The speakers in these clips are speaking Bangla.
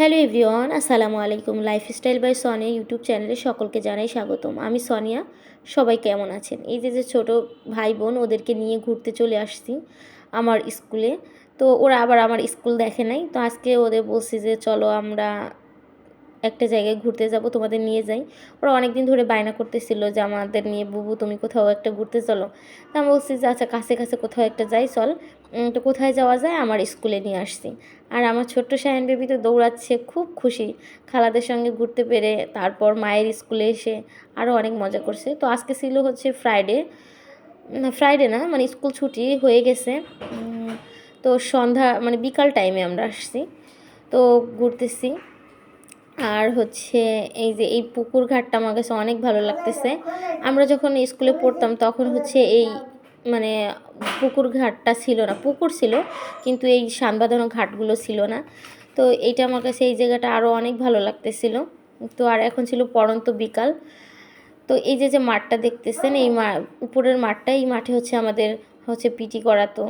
হ্যালো এভরিওয়ান, আসসালামু আলাইকুম। লাইফস্টাইল বাই সোনিয়া ইউটিউব চ্যানেলে সকলকে জানাই স্বাগতম। আমি সনিয়া সবাই কেমন আছেন? এই যে যে ছোটো ভাই বোন, ওদেরকে নিয়ে ঘুরতে চলে আসছি আমার স্কুলে তো ওরা আবার আমার স্কুল দেখে নাই। তো আজকে ওদের বলছি যে, চলো আমরা একটা জায়গায় ঘুরতে যাব, তোমাদের নিয়ে যাই। ওরা অনেক দিন ধরে বায়না করতেছিল যে আমাদের নিয়ে, বুবু, তুমি কোথাও একটা ঘুরতে চলো। তা আমি বলছি, যে আচ্ছা কাছে কাছে কোথাও একটা যাই, চল। তো কোথায় যাওয়া যায়? আমার স্কুলে নিয়ে আসছি। আর আমার ছোট্ট শায়ন বেবি তো দৌড়াচ্ছে, খুব খুশি। খালাদের সঙ্গে ঘুরতে পেরে, তারপর মায়ের স্কুলে এসে আরও অনেক মজা করছে। তো আজকে ছিল হচ্ছে ফ্রাইডে না ফ্রাইডে না মানে স্কুল ছুটি হয়ে গেছে। তো সন্ধ্যা মানে বিকাল টাইমে আমরা আসছি। তো ঘুরতেছি। আর হচ্ছে এই যে এই পুকুর ঘাটটা আমার কাছে অনেক ভালো লাগতেছে। আমরা যখন স্কুলে পড়তাম তখন হচ্ছে এই মানে পুকুর ঘাটটা ছিল না, পুকুর ছিল কিন্তু এই সান বাঁধানো ঘাটগুলো ছিল না। তো এইটা আমার কাছে এই জায়গাটা আরও অনেক ভালো লাগতেছিল। তো আর এখন ছিল পড়ন্ত বিকাল। তো এই যে যে মাঠটা দেখতেছেন, এই মা, উপরের মাঠটা, এই মাঠে হচ্ছে আমাদের হচ্ছে পিটি করাতো।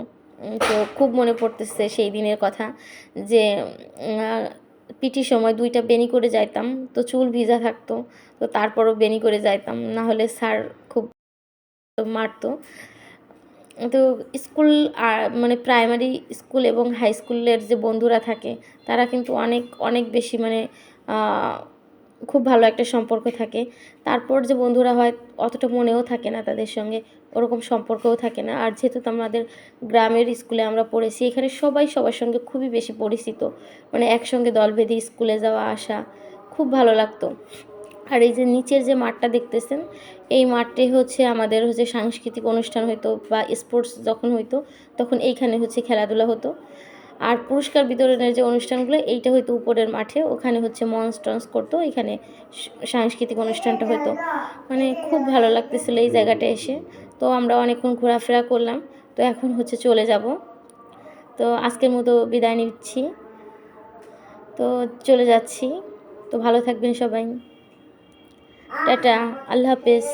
তো খুব মনে পড়তেছে সেই দিনের কথা যে পিটির সময় দুইটা বেনি করে যাইতাম, তো চুল ভিজা থাকতো, তো তারপরও বেনি করে যাইতাম, না হলে স্যার খুব মারতো। তো স্কুল আর মানে প্রাইমারি স্কুল এবং হাই স্কুলের যে বন্ধুরা থাকে, তারা কিন্তু অনেক অনেক বেশি মানে খুব ভালো একটা সম্পর্ক থাকে। তারপর যে বন্ধুরা হয়, অতটা মনেও থাকে না তাদের সঙ্গে, ওরকম সম্পর্কও থাকে না। আর যেহেতু আমাদের গ্রামের স্কুলে আমরা পড়েছি, এখানে সবাই সবার সঙ্গে খুবই বেশি পরিচিত। মানে একসঙ্গে দল বেঁধে স্কুলে যাওয়া, আসা, খুব ভালো লাগতো। আর এই যে নিচের যে মাঠটা দেখতেছেন, এই মাঠটি হচ্ছে আমাদের হচ্ছে সাংস্কৃতিক অনুষ্ঠান হতো বা স্পোর্টস যখন হইতো, তখন এইখানে হচ্ছে খেলাধুলা হতো। আর পুরস্কার বিতরণের যে অনুষ্ঠানগুলো, এইটা হয়তো উপরের মাঠে, ওখানে হচ্ছে মঞ্চ টঞ্চ করতো, এখানে সাংস্কৃতিক অনুষ্ঠানটা হতো মানে খুব ভালো লাগতেছিল এই জায়গাটা এসে। তো আমরা অনেকক্ষণ ঘোরাফেরা করলাম, তো এখন হচ্ছে চলে যাব। তো আজকের মতো বিদায় নিচ্ছি। তো চলে যাচ্ছি। তো ভালো থাকবেন সবাই। টাটা, আল্লাহ হাফেজ।